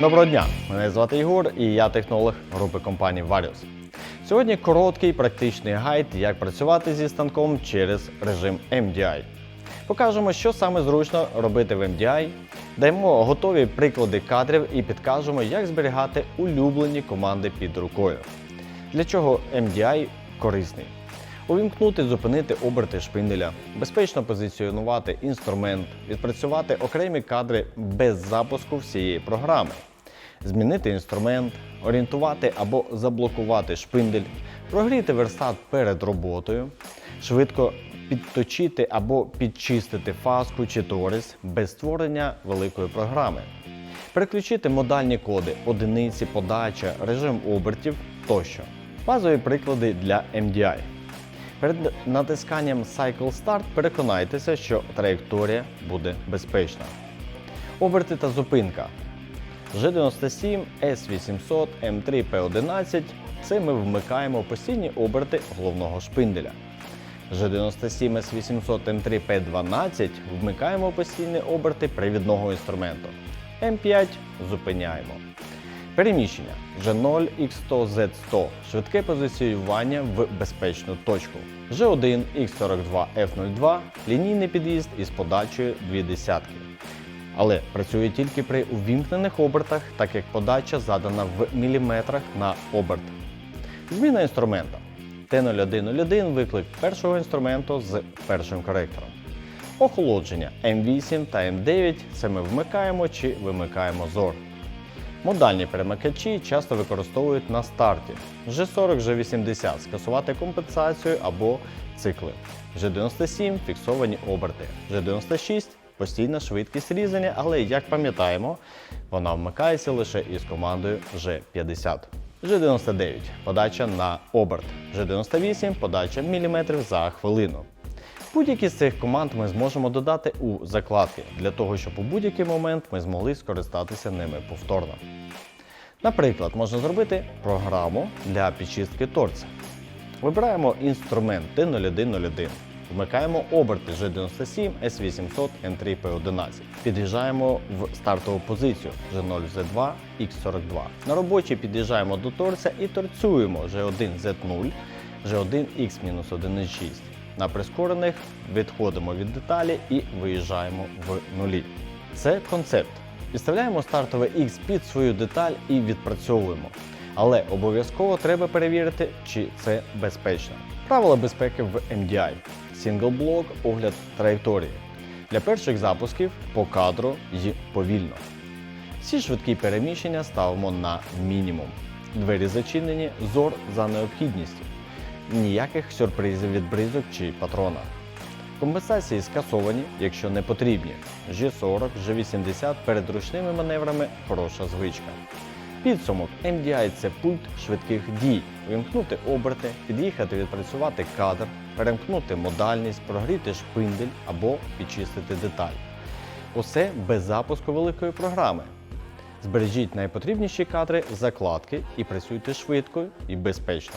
Доброго дня! Мене звати Ігор і я технолог групи компанії Varius. Сьогодні короткий практичний гайд, як працювати зі станком через режим MDI. Покажемо, що саме зручно робити в MDI, даємо готові приклади кадрів і підкажемо, як зберігати улюблені команди під рукою. Для чого MDI корисний? Увімкнути, зупинити оберти шпинделя, безпечно позиціонувати інструмент, відпрацювати окремі кадри без запуску всієї програми, змінити інструмент, орієнтувати або заблокувати шпиндель, прогріти верстат перед роботою, швидко підточити або підчистити фаску чи торис без створення великої програми, переключити модальні коди, одиниці, подача, режим обертів тощо. Базові приклади для MDI. Перед натисканням Cycle Start переконайтеся, що траєкторія буде безпечна. Оберти та зупинка. G97, S800, M3, P11 це ми вмикаємо постійні оберти головного шпинделя. G97, S800, M3, P12 вмикаємо постійні оберти привідного інструменту. M5 зупиняємо. Переміщення G0 X100 Z100 швидке позиціювання в безпечну точку. G1 X42 F02 лінійний під'їзд із подачею 2 десятки. Але працює тільки при увімкнених обертах, так як подача задана в міліметрах на оберт. Зміна інструмента. Т0101 виклик першого інструменту з першим коректором. Охолодження М8 та М9 це ми вмикаємо чи вимикаємо зор. Модальні перемикачі часто використовують на старті G40, G80 скасувати компенсацію або цикли. G97 фіксовані оберти. G96 постійна швидкість різання, але як пам'ятаємо, вона вмикається лише із командою G50. G99 подача на оберт. G98 подача міліметрів за хвилину. Будь-які з цих команд ми зможемо додати у закладки для того, щоб у будь-який момент ми змогли скористатися ними повторно. Наприклад, можна зробити програму для підчистки торця. Вибираємо інструмент T0101, вмикаємо оберти G97, S800, N3, P11. Під'їжджаємо в стартову позицію G0, Z2, X42. На робочій під'їжджаємо до торця і торцюємо G1, Z0, G1, X-1,6. На прискорених відходимо від деталі і виїжджаємо в нулі. Це концепт. Підставляємо стартове X під свою деталь і відпрацьовуємо. Але обов'язково треба перевірити, чи це безпечно. Правила безпеки в MDI. Single блок, огляд траєкторії. Для перших запусків по кадру й повільно. Всі швидкі переміщення ставимо на мінімум. Двері зачинені, зор за необхідністю. Ніяких сюрпризів від бризок чи патрона. Компенсації скасовані, якщо не потрібні. G40, G80 перед ручними маневрами хороша звичка. Підсумок MDI це пульт швидких дій. Вимкнути оберти, під'їхати відпрацювати кадр, перемкнути модальність, прогріти шпиндель або підчистити деталь. Усе без запуску великої програми. Збережіть найпотрібніші кадри закладки і працюйте швидко і безпечно.